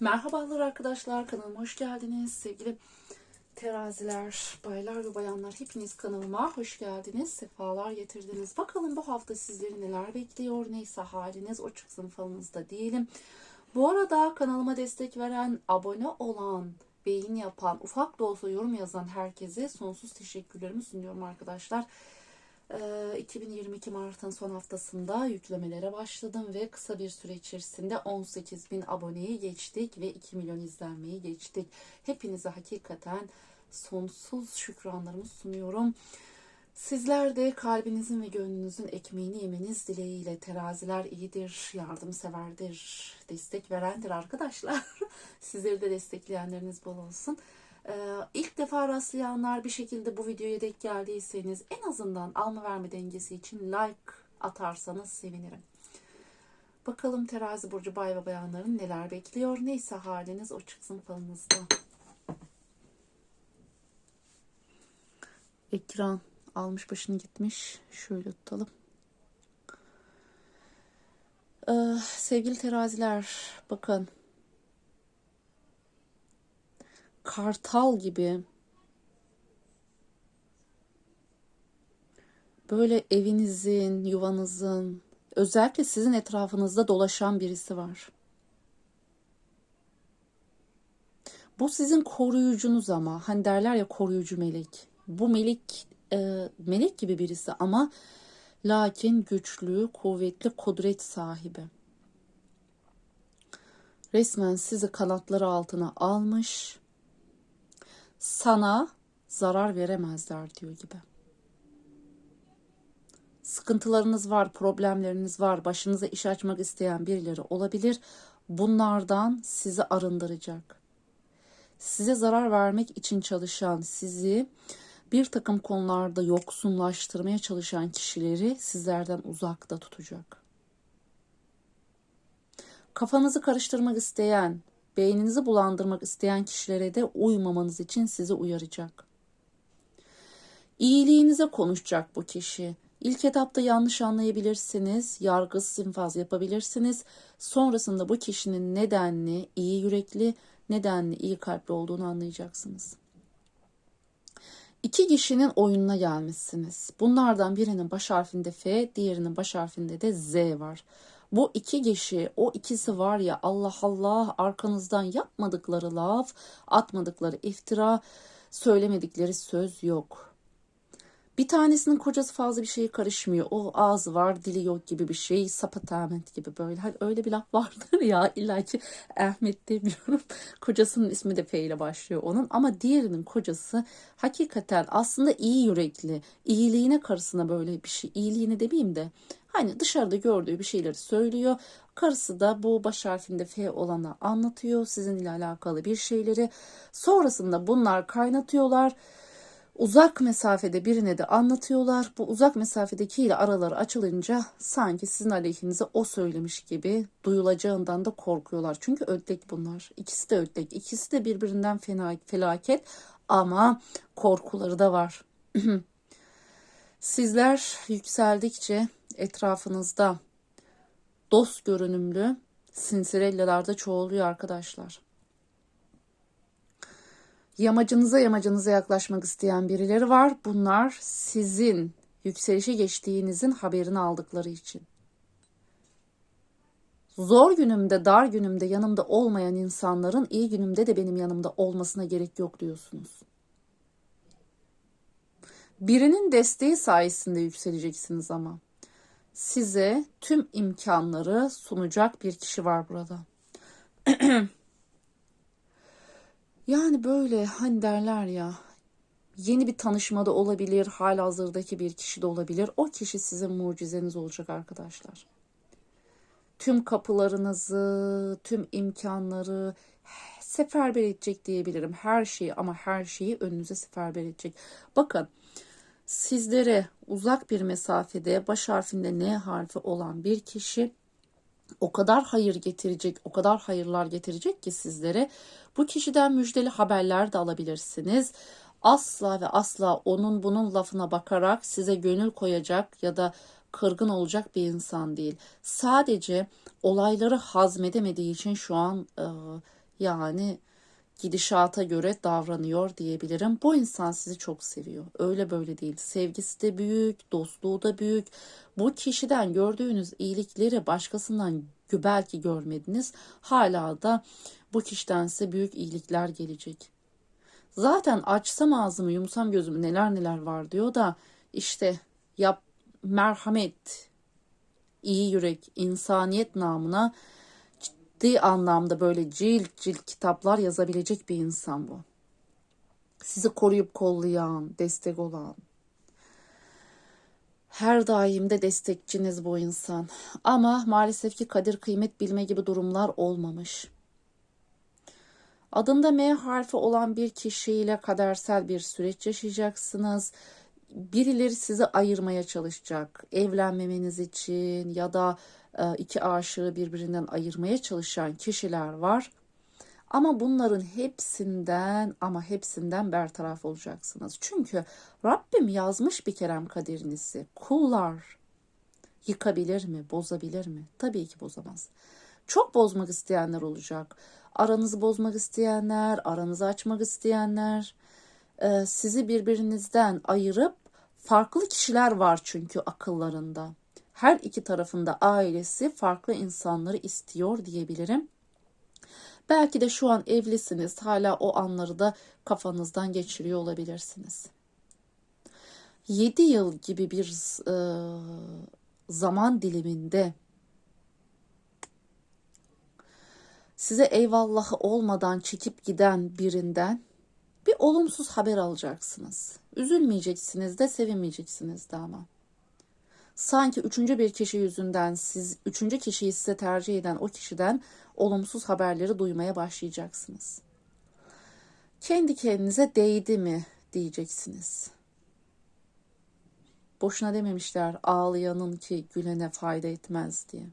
Merhabalar arkadaşlar kanalıma hoş geldiniz sevgili teraziler, baylar ve bayanlar hepiniz kanalıma hoş geldiniz, sefalar getirdiniz. Bakalım bu hafta sizleri neler bekliyor, neyse haliniz o çıksın falınızda diyelim. Bu arada kanalıma destek veren, abone olan, beğeni yapan, ufak da olsa yorum yazan herkese sonsuz teşekkürlerimi sunuyorum arkadaşlar. 2022 Mart'ın son haftasında yüklemelere başladım ve kısa bir süre içerisinde 18 bin aboneyi geçtik ve 2 milyon izlenmeyi geçtik. Hepinize hakikaten sonsuz şükranlarımı sunuyorum. Sizler de kalbinizin ve gönlünüzün ekmeğini yemeniz dileğiyle teraziler iyidir, yardımseverdir, destek verendir arkadaşlar. Sizleri de destekleyenleriniz bol olsun. Ee, ilk defa rastlayanlar bir şekilde bu videoya denk geldiyseniz en azından alma verme dengesi için like atarsanız sevinirim. Bakalım terazi burcu bay ve bayanların neler bekliyor. Neyse haliniz o çıksın falınızda. Ekran almış başını gitmiş. Şöyle tutalım. Ee, sevgili teraziler bakın kartal gibi böyle evinizin, yuvanızın, özellikle sizin etrafınızda dolaşan birisi var. Bu sizin koruyucunuz ama hani derler ya koruyucu melek. Bu melek e, melek gibi birisi ama lakin güçlü, kuvvetli, kudret sahibi. Resmen sizi kanatları altına almış sana zarar veremezler diyor gibi. Sıkıntılarınız var, problemleriniz var, başınıza iş açmak isteyen birileri olabilir. Bunlardan sizi arındıracak. Size zarar vermek için çalışan, sizi bir takım konularda yoksunlaştırmaya çalışan kişileri sizlerden uzakta tutacak. Kafanızı karıştırmak isteyen, beyninizi bulandırmak isteyen kişilere de uymamanız için sizi uyaracak. İyiliğinize konuşacak bu kişi. İlk etapta yanlış anlayabilirsiniz, yargısız infaz yapabilirsiniz. Sonrasında bu kişinin nedenli, iyi yürekli, nedenli, iyi kalpli olduğunu anlayacaksınız. İki kişinin oyununa gelmişsiniz. Bunlardan birinin baş harfinde F, diğerinin baş harfinde de Z var. Bu iki kişi, o ikisi var ya Allah Allah arkanızdan yapmadıkları laf, atmadıkları iftira, söylemedikleri söz yok. Bir tanesinin kocası fazla bir şeye karışmıyor. O ağzı var, dili yok gibi bir şey. Sapatamet gibi böyle. Hani öyle bir laf vardır ya illa ki Ahmet demiyorum. Kocasının ismi de F ile başlıyor onun. Ama diğerinin kocası hakikaten aslında iyi yürekli. İyiliğine karısına böyle bir şey. iyiliğine demeyeyim de Hani dışarıda gördüğü bir şeyleri söylüyor. Karısı da bu baş harfinde F olana anlatıyor sizinle alakalı bir şeyleri. Sonrasında bunlar kaynatıyorlar. Uzak mesafede birine de anlatıyorlar. Bu uzak mesafedekiyle araları açılınca sanki sizin aleyhinize o söylemiş gibi duyulacağından da korkuyorlar. Çünkü ödlek bunlar. İkisi de ödlek. İkisi de birbirinden fena, felaket ama korkuları da var. Sizler yükseldikçe etrafınızda dost görünümlü sinsirellalar da çoğuluyor arkadaşlar. Yamacınıza yamacınıza yaklaşmak isteyen birileri var. Bunlar sizin yükselişe geçtiğinizin haberini aldıkları için. Zor günümde, dar günümde yanımda olmayan insanların iyi günümde de benim yanımda olmasına gerek yok diyorsunuz. Birinin desteği sayesinde yükseleceksiniz ama size tüm imkanları sunacak bir kişi var burada. yani böyle hani derler ya yeni bir tanışmada olabilir, halihazırdaki bir kişi de olabilir. O kişi sizin mucizeniz olacak arkadaşlar. Tüm kapılarınızı, tüm imkanları seferber edecek diyebilirim. Her şeyi ama her şeyi önünüze seferber edecek. Bakın sizlere uzak bir mesafede baş harfinde N harfi olan bir kişi o kadar hayır getirecek, o kadar hayırlar getirecek ki sizlere bu kişiden müjdeli haberler de alabilirsiniz. Asla ve asla onun bunun lafına bakarak size gönül koyacak ya da kırgın olacak bir insan değil. Sadece olayları hazmedemediği için şu an e, Yani gidişata göre davranıyor diyebilirim. Bu insan sizi çok seviyor. Öyle böyle değil. Sevgisi de büyük, dostluğu da büyük. Bu kişiden gördüğünüz iyilikleri başkasından belki görmediniz. Hala da bu kişiden size büyük iyilikler gelecek. Zaten açsam ağzımı yumsam gözümü neler neler var diyor da işte yap merhamet, iyi yürek, insaniyet namına ciddi anlamda böyle cilt cilt kitaplar yazabilecek bir insan bu. Sizi koruyup kollayan, destek olan. Her daim de destekçiniz bu insan. Ama maalesef ki kadir kıymet bilme gibi durumlar olmamış. Adında M harfi olan bir kişiyle kadersel bir süreç yaşayacaksınız. Birileri sizi ayırmaya çalışacak. Evlenmemeniz için ya da iki aşığı birbirinden ayırmaya çalışan kişiler var. Ama bunların hepsinden ama hepsinden bertaraf olacaksınız. Çünkü Rabbim yazmış bir kerem kaderinizi. Kullar yıkabilir mi, bozabilir mi? Tabii ki bozamaz. Çok bozmak isteyenler olacak. Aranızı bozmak isteyenler, aranızı açmak isteyenler, e, sizi birbirinizden ayırıp farklı kişiler var çünkü akıllarında. Her iki tarafında ailesi farklı insanları istiyor diyebilirim. Belki de şu an evlisiniz, hala o anları da kafanızdan geçiriyor olabilirsiniz. 7 yıl gibi bir e, zaman diliminde size eyvallahı olmadan çekip giden birinden bir olumsuz haber alacaksınız. Üzülmeyeceksiniz de sevinmeyeceksiniz de ama. Sanki üçüncü bir kişi yüzünden siz üçüncü kişiyi size tercih eden o kişiden olumsuz haberleri duymaya başlayacaksınız. Kendi kendinize değdi mi diyeceksiniz. Boşuna dememişler ağlayanın ki gülene fayda etmez diye.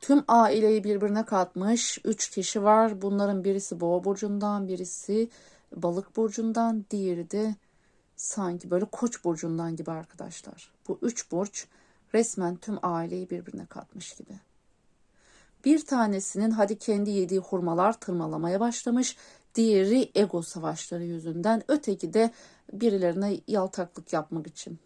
Tüm aileyi birbirine katmış üç kişi var. Bunların birisi boğa burcundan, birisi balık burcundan, diğeri de sanki böyle koç burcundan gibi arkadaşlar. Bu üç burç resmen tüm aileyi birbirine katmış gibi. Bir tanesinin hadi kendi yediği hurmalar tırmalamaya başlamış. Diğeri ego savaşları yüzünden. Öteki de birilerine yaltaklık yapmak için.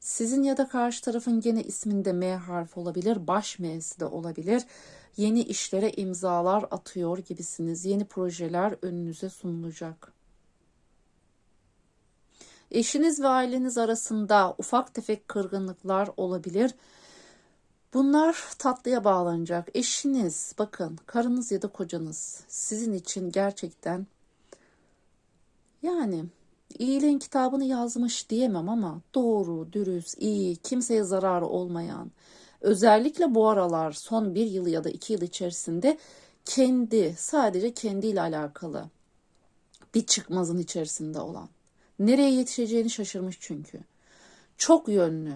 Sizin ya da karşı tarafın gene isminde M harfi olabilir, baş M'si de olabilir. Yeni işlere imzalar atıyor gibisiniz. Yeni projeler önünüze sunulacak. Eşiniz ve aileniz arasında ufak tefek kırgınlıklar olabilir. Bunlar tatlıya bağlanacak. Eşiniz, bakın karınız ya da kocanız sizin için gerçekten yani iyiliğin kitabını yazmış diyemem ama doğru, dürüst, iyi, kimseye zararı olmayan, özellikle bu aralar son bir yıl ya da iki yıl içerisinde kendi, sadece kendiyle alakalı bir çıkmazın içerisinde olan. Nereye yetişeceğini şaşırmış çünkü. Çok yönlü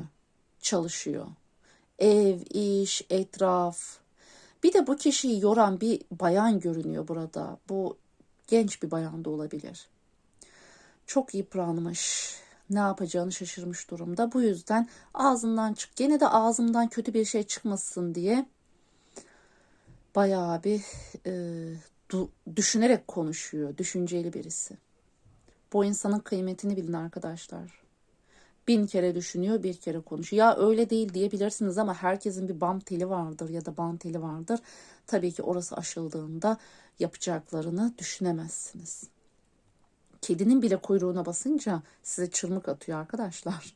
çalışıyor. Ev, iş, etraf. Bir de bu kişiyi yoran bir bayan görünüyor burada. Bu genç bir bayan da olabilir çok yıpranmış. Ne yapacağını şaşırmış durumda. Bu yüzden ağzından çık. Gene de ağzımdan kötü bir şey çıkmasın diye bayağı bir e, düşünerek konuşuyor. Düşünceli birisi. Bu insanın kıymetini bilin arkadaşlar. Bin kere düşünüyor, bir kere konuşuyor. Ya öyle değil diyebilirsiniz ama herkesin bir bam teli vardır ya da bam teli vardır. Tabii ki orası aşıldığında yapacaklarını düşünemezsiniz. Kedinin bile kuyruğuna basınca size çırmık atıyor arkadaşlar.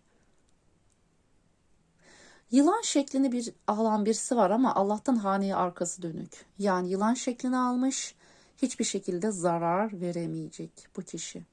Yılan şeklini bir alan birisi var ama Allah'tan haneye arkası dönük. Yani yılan şeklini almış, hiçbir şekilde zarar veremeyecek bu kişi.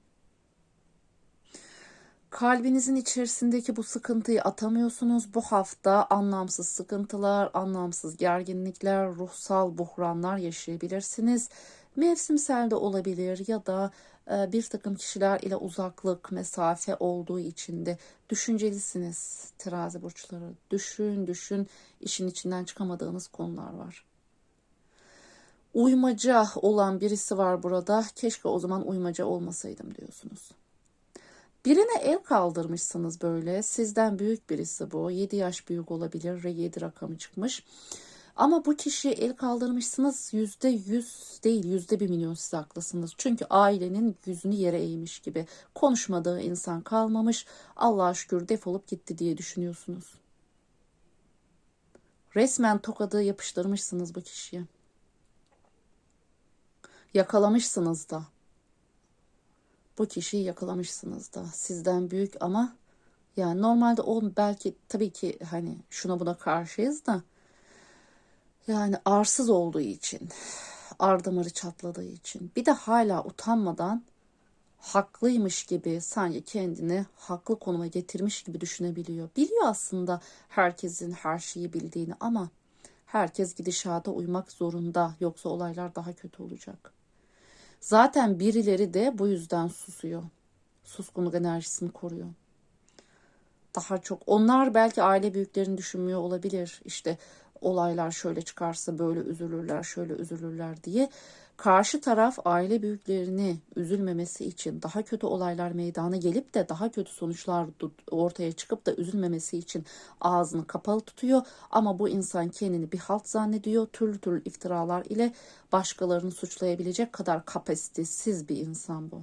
Kalbinizin içerisindeki bu sıkıntıyı atamıyorsunuz. Bu hafta anlamsız sıkıntılar, anlamsız gerginlikler, ruhsal buhranlar yaşayabilirsiniz. Mevsimsel de olabilir ya da e, bir takım kişiler ile uzaklık, mesafe olduğu için de düşüncelisiniz terazi burçları. Düşün, düşün, işin içinden çıkamadığınız konular var. Uymaca olan birisi var burada. Keşke o zaman uymaca olmasaydım diyorsunuz. Birine el kaldırmışsınız böyle. Sizden büyük birisi bu. 7 yaş büyük olabilir ve 7 rakamı çıkmış. Ama bu kişiye el kaldırmışsınız yüzde yüz değil yüzde bir milyon siz haklısınız. Çünkü ailenin yüzünü yere eğmiş gibi. Konuşmadığı insan kalmamış. Allah'a şükür defolup gitti diye düşünüyorsunuz. Resmen tokadı yapıştırmışsınız bu kişiye. Yakalamışsınız da. Bu kişiyi yakalamışsınız da. Sizden büyük ama yani normalde o belki tabii ki hani şuna buna karşıyız da yani arsız olduğu için, ar damarı çatladığı için bir de hala utanmadan haklıymış gibi sanki kendini haklı konuma getirmiş gibi düşünebiliyor. Biliyor aslında herkesin her şeyi bildiğini ama herkes gidişata uymak zorunda yoksa olaylar daha kötü olacak. Zaten birileri de bu yüzden susuyor. Suskunluk enerjisini koruyor. Daha çok onlar belki aile büyüklerini düşünmüyor olabilir. İşte olaylar şöyle çıkarsa böyle üzülürler, şöyle üzülürler diye karşı taraf aile büyüklerini üzülmemesi için daha kötü olaylar meydana gelip de daha kötü sonuçlar ortaya çıkıp da üzülmemesi için ağzını kapalı tutuyor ama bu insan kendini bir halt zannediyor. Türlü türlü iftiralar ile başkalarını suçlayabilecek kadar kapasitesiz bir insan bu.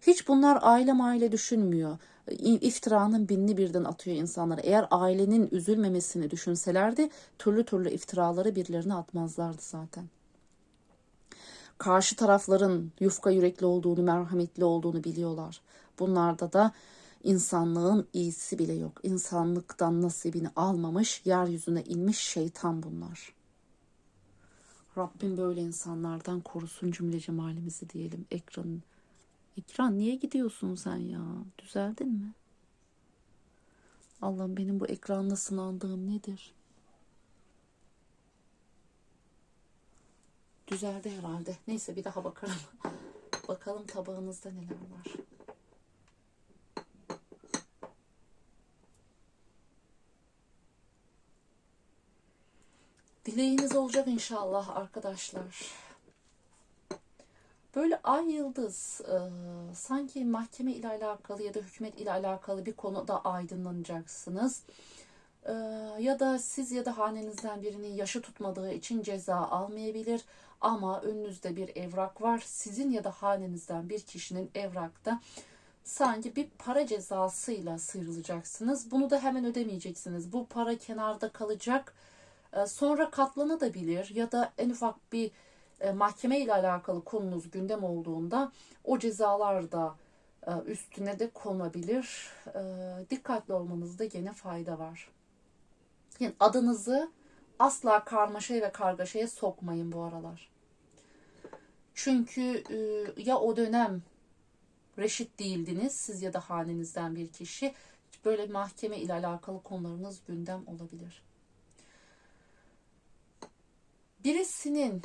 Hiç bunlar aile maile düşünmüyor. İftiranın binini birden atıyor insanlara. Eğer ailenin üzülmemesini düşünselerdi türlü türlü iftiraları birilerine atmazlardı zaten. Karşı tarafların yufka yürekli olduğunu, merhametli olduğunu biliyorlar. Bunlarda da insanlığın iyisi bile yok. İnsanlıktan nasibini almamış, yeryüzüne inmiş şeytan bunlar. Rabbim böyle insanlardan korusun cümle cemalimizi diyelim ekranın Ekran niye gidiyorsun sen ya? Düzeldin mi? Allah'ım benim bu ekranla sınandığım nedir? Düzeldi herhalde. Neyse bir daha bakalım. bakalım tabağınızda neler var. Dileğiniz olacak inşallah arkadaşlar. Böyle ay yıldız e, sanki mahkeme ile alakalı ya da hükümet ile alakalı bir konuda aydınlanacaksınız. E, ya da siz ya da hanenizden birinin yaşı tutmadığı için ceza almayabilir. Ama önünüzde bir evrak var. Sizin ya da hanenizden bir kişinin evrakta sanki bir para cezasıyla sıyrılacaksınız. Bunu da hemen ödemeyeceksiniz. Bu para kenarda kalacak. E, sonra katlanabilir ya da en ufak bir e, mahkeme ile alakalı konunuz gündem olduğunda o cezalar da e, üstüne de konabilir. E, dikkatli olmanızda gene fayda var. Yani adınızı asla karmaşaya ve kargaşaya sokmayın bu aralar. Çünkü ya o dönem reşit değildiniz siz ya da hanenizden bir kişi böyle mahkeme ile alakalı konularınız gündem olabilir. Birisinin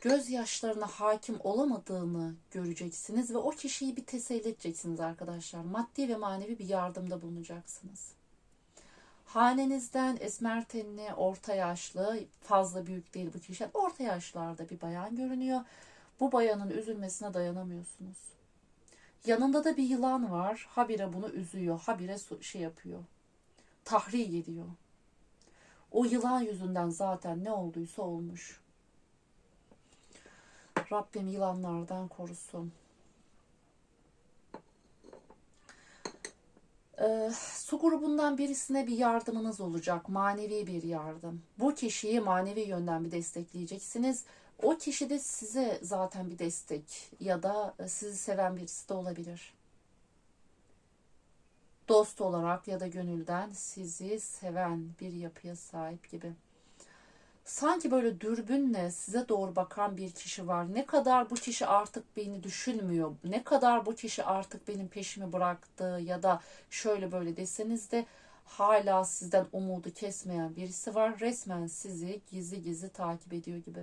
gözyaşlarına hakim olamadığını göreceksiniz ve o kişiyi bir teselli edeceksiniz arkadaşlar. Maddi ve manevi bir yardımda bulunacaksınız. Hanenizden esmer tenli, orta yaşlı, fazla büyük değil bu kişi. Orta yaşlarda bir bayan görünüyor. Bu bayanın üzülmesine dayanamıyorsunuz. Yanında da bir yılan var. Habire bunu üzüyor. Habire şey yapıyor. Tahrik ediyor. O yılan yüzünden zaten ne olduysa olmuş. Rabbim yılanlardan korusun. Ee, su grubundan birisine bir yardımınız olacak. Manevi bir yardım. Bu kişiyi manevi yönden bir destekleyeceksiniz. O kişi de size zaten bir destek ya da sizi seven birisi de olabilir. Dost olarak ya da gönülden sizi seven bir yapıya sahip gibi sanki böyle dürbünle size doğru bakan bir kişi var. Ne kadar bu kişi artık beni düşünmüyor, ne kadar bu kişi artık benim peşimi bıraktı ya da şöyle böyle deseniz de hala sizden umudu kesmeyen birisi var. Resmen sizi gizli gizli takip ediyor gibi.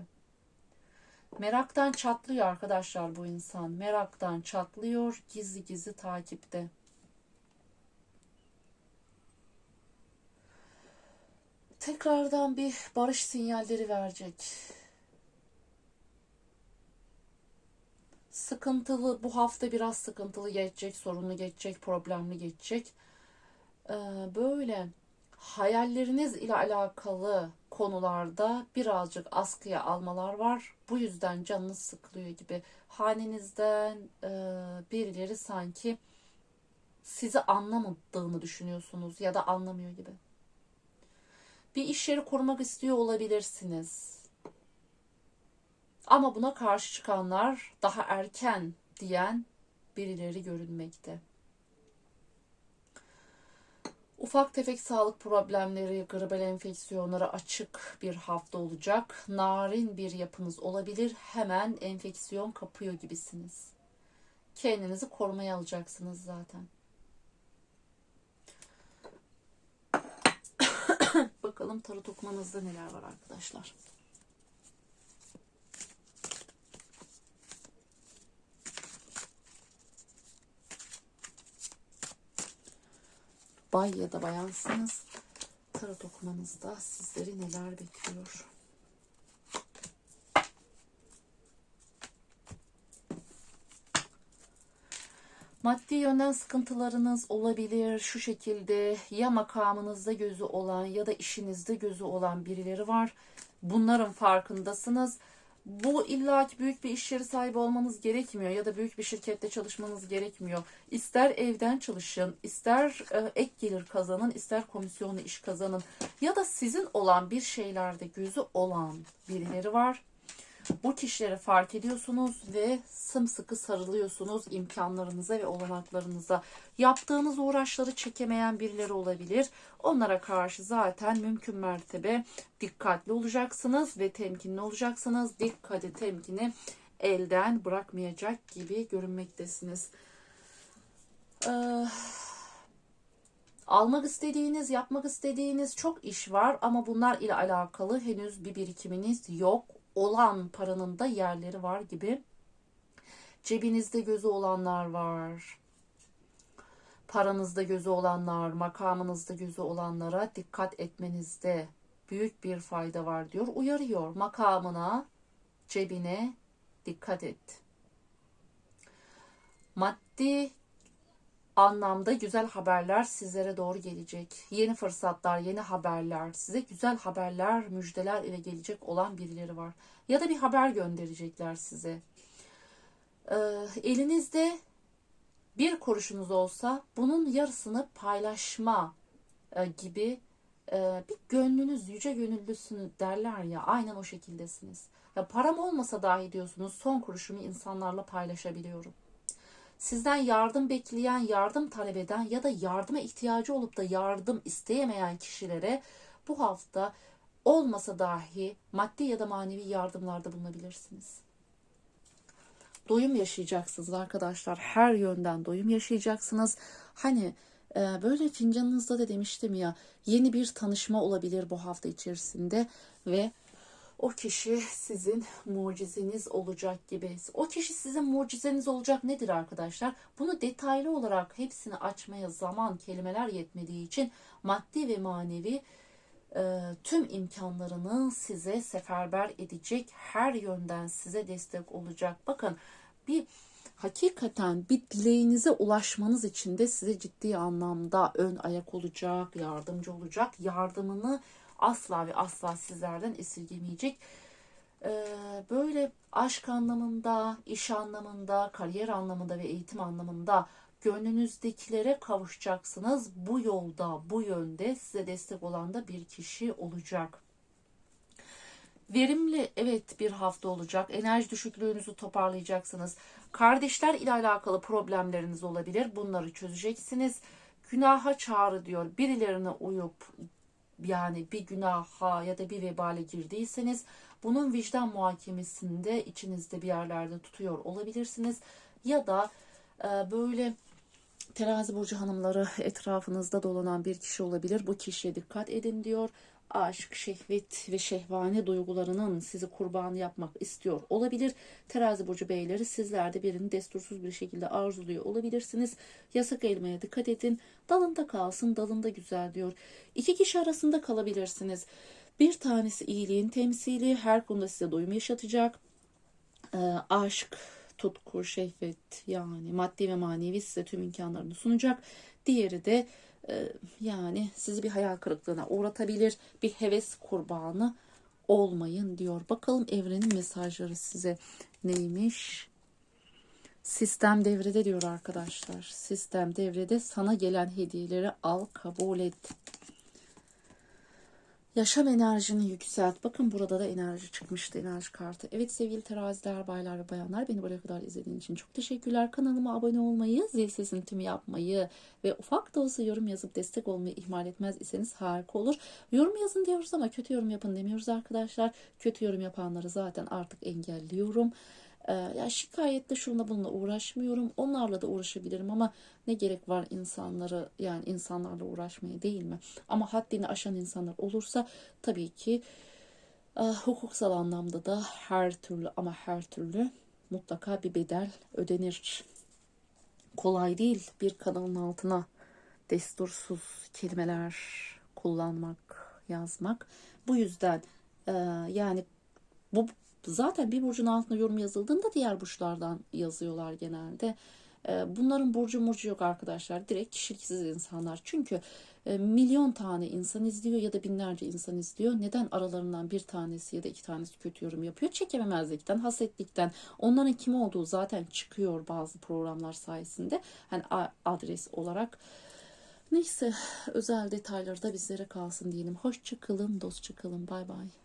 Meraktan çatlıyor arkadaşlar bu insan. Meraktan çatlıyor, gizli gizli takipte. tekrardan bir barış sinyalleri verecek. Sıkıntılı bu hafta biraz sıkıntılı geçecek, sorunlu geçecek, problemli geçecek. Ee, böyle hayalleriniz ile alakalı konularda birazcık askıya almalar var. Bu yüzden canınız sıkılıyor gibi. Hanenizden e, birileri sanki sizi anlamadığını düşünüyorsunuz ya da anlamıyor gibi. Bir iş yeri kurmak istiyor olabilirsiniz. Ama buna karşı çıkanlar daha erken diyen birileri görünmekte. Ufak tefek sağlık problemleri, gribal enfeksiyonlara açık bir hafta olacak. Narin bir yapınız olabilir. Hemen enfeksiyon kapıyor gibisiniz. Kendinizi korumaya alacaksınız zaten. Bakalım tarot okumanızda neler var arkadaşlar. Bay ya da bayansınız. Tarot okumanızda sizleri neler bekliyor? Maddi yönden sıkıntılarınız olabilir. Şu şekilde ya makamınızda gözü olan ya da işinizde gözü olan birileri var. Bunların farkındasınız. Bu illaki büyük bir iş yeri sahibi olmanız gerekmiyor ya da büyük bir şirkette çalışmanız gerekmiyor. İster evden çalışın, ister e, ek gelir kazanın, ister komisyonlu iş kazanın ya da sizin olan bir şeylerde gözü olan birileri var. Bu kişileri fark ediyorsunuz ve sımsıkı sarılıyorsunuz imkanlarınıza ve olanaklarınıza. Yaptığınız uğraşları çekemeyen birileri olabilir. Onlara karşı zaten mümkün mertebe dikkatli olacaksınız ve temkinli olacaksınız. Dikkati, temkini elden bırakmayacak gibi görünmektesiniz. Ee, almak istediğiniz, yapmak istediğiniz çok iş var ama bunlar ile alakalı henüz bir birikiminiz yok olan paranın da yerleri var gibi. Cebinizde gözü olanlar var. Paranızda gözü olanlar, makamınızda gözü olanlara dikkat etmenizde büyük bir fayda var diyor. Uyarıyor. Makamına, cebine dikkat et. Maddi anlamda güzel haberler sizlere doğru gelecek. Yeni fırsatlar, yeni haberler, size güzel haberler, müjdeler ile gelecek olan birileri var. Ya da bir haber gönderecekler size. Ee, elinizde bir kuruşunuz olsa bunun yarısını paylaşma e, gibi e, bir gönlünüz yüce gönüllüsünüz derler ya aynen o şekildesiniz. Ya param olmasa dahi diyorsunuz son kuruşumu insanlarla paylaşabiliyorum sizden yardım bekleyen, yardım talep eden ya da yardıma ihtiyacı olup da yardım isteyemeyen kişilere bu hafta olmasa dahi maddi ya da manevi yardımlarda bulunabilirsiniz. Doyum yaşayacaksınız arkadaşlar. Her yönden doyum yaşayacaksınız. Hani e, böyle fincanınızda da demiştim ya yeni bir tanışma olabilir bu hafta içerisinde ve o kişi sizin mucizeniz olacak gibi. O kişi sizin mucizeniz olacak nedir arkadaşlar? Bunu detaylı olarak hepsini açmaya zaman, kelimeler yetmediği için maddi ve manevi e, tüm imkanlarını size seferber edecek, her yönden size destek olacak. Bakın bir hakikaten bir dileğinize ulaşmanız için de size ciddi anlamda ön ayak olacak, yardımcı olacak. Yardımını asla ve asla sizlerden esirgemeyecek. Ee, böyle aşk anlamında, iş anlamında, kariyer anlamında ve eğitim anlamında gönlünüzdekilere kavuşacaksınız. Bu yolda, bu yönde size destek olan da bir kişi olacak. Verimli evet bir hafta olacak. Enerji düşüklüğünüzü toparlayacaksınız. Kardeşler ile alakalı problemleriniz olabilir. Bunları çözeceksiniz. Günaha çağrı diyor. Birilerine uyup yani bir günaha ya da bir vebale girdiyseniz bunun vicdan muhakemesinde içinizde bir yerlerde tutuyor olabilirsiniz. Ya da e, böyle terazi burcu hanımları etrafınızda dolanan bir kişi olabilir. Bu kişiye dikkat edin diyor aşk, şehvet ve şehvane duygularının sizi kurban yapmak istiyor olabilir. Terazi burcu beyleri sizler de birini destursuz bir şekilde arzuluyor olabilirsiniz. Yasak elmeye dikkat edin. Dalında kalsın, dalında güzel diyor. İki kişi arasında kalabilirsiniz. Bir tanesi iyiliğin temsili, her konuda size doyum yaşatacak. Ee, aşk, tutku, şehvet yani maddi ve manevi size tüm imkanlarını sunacak. Diğeri de e, yani sizi bir hayal kırıklığına uğratabilir. Bir heves kurbanı olmayın diyor. Bakalım evrenin mesajları size neymiş? Sistem devrede diyor arkadaşlar. Sistem devrede sana gelen hediyeleri al kabul et. Yaşam enerjini yükselt. Bakın burada da enerji çıkmıştı. Enerji kartı. Evet sevgili teraziler, baylar ve bayanlar beni buraya kadar izlediğiniz için çok teşekkürler. Kanalıma abone olmayı, zil sesini tüm yapmayı ve ufak da olsa yorum yazıp destek olmayı ihmal etmez iseniz harika olur. Yorum yazın diyoruz ama kötü yorum yapın demiyoruz arkadaşlar. Kötü yorum yapanları zaten artık engelliyorum. Ee, ya şikayette şununla bununla uğraşmıyorum. Onlarla da uğraşabilirim ama ne gerek var insanları yani insanlarla uğraşmaya değil mi? Ama haddini aşan insanlar olursa tabii ki e, hukuksal anlamda da her türlü ama her türlü mutlaka bir bedel ödenir. Kolay değil bir kanalın altına destursuz kelimeler kullanmak, yazmak. Bu yüzden e, yani bu zaten bir burcun altına yorum yazıldığında diğer burçlardan yazıyorlar genelde. E, Bunların burcu murcu yok arkadaşlar. Direkt kişiliksiz insanlar. Çünkü e, milyon tane insan izliyor ya da binlerce insan izliyor. Neden aralarından bir tanesi ya da iki tanesi kötü yorum yapıyor? Çekememezlikten, hasetlikten. Onların kim olduğu zaten çıkıyor bazı programlar sayesinde. Hani adres olarak. Neyse özel detayları da bizlere kalsın diyelim. Hoşça kalın, dostça kalın. Bay bay.